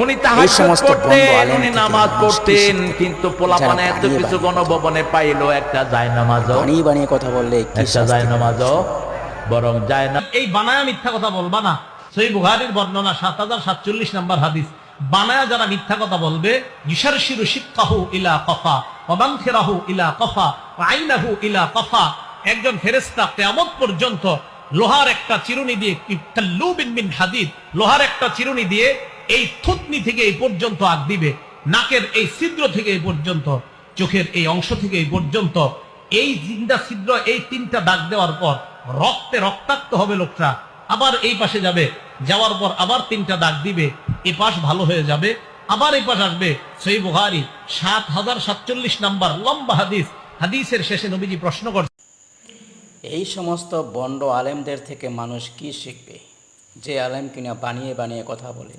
উনি তাহাজ্জুদ উনি নামাজ পড়তেন কিন্তু পোলাপানে এত কিছু গণভবনে পাইলো একটা যায় নামাজও বানিয়ে বানিয়ে কথা বললে একটা যায়? নামাজও বরং যায় না এই বানায়া মিথ্যা কথা বলবা না। সেই বুহারির বর্ণনা সাত হাজার সাতচল্লিশ নম্বর হাদিস। বানায়া যারা মিথ্যা কথা বলবে ইশারশিরু শিক্কাহু ইলা কফা ইলা কফা আইনাহু ইলা কফা। একজন ফেরেস্তা কিয়ামত পর্যন্ত লোহার একটা চিরুনি দিয়ে মিন লোহার একটা চিরুনি দিয়ে এই থুতনি থেকে এই পর্যন্ত আগ দিবে, নাকের এই ছিদ্র থেকে এই পর্যন্ত, চোখের এই অংশ থেকে এই পর্যন্ত। এই জিন্দা ছিদ্র, এই তিনটা দাগ দেওয়ার পর রক্তে রক্তাক্ত হবে লোকটা। আবার এই পাশে যাবে, যাওয়ার পর আবার তিনটা দাগ দিবে, এ পাশ ভালো হয়ে যাবে, আবার এই পাশ আসবে। সেই বুহারি সাত হাজার সাতচল্লিশ নাম্বার, লম্বা হাদিস। হাদিসের শেষে নবীজি প্রশ্ন করছে এই সমস্ত বন্ড আলেমদের থেকে মানুষ কি শিখবে? যে আলেম কিনা বানিয়ে বানিয়ে কথা বলে।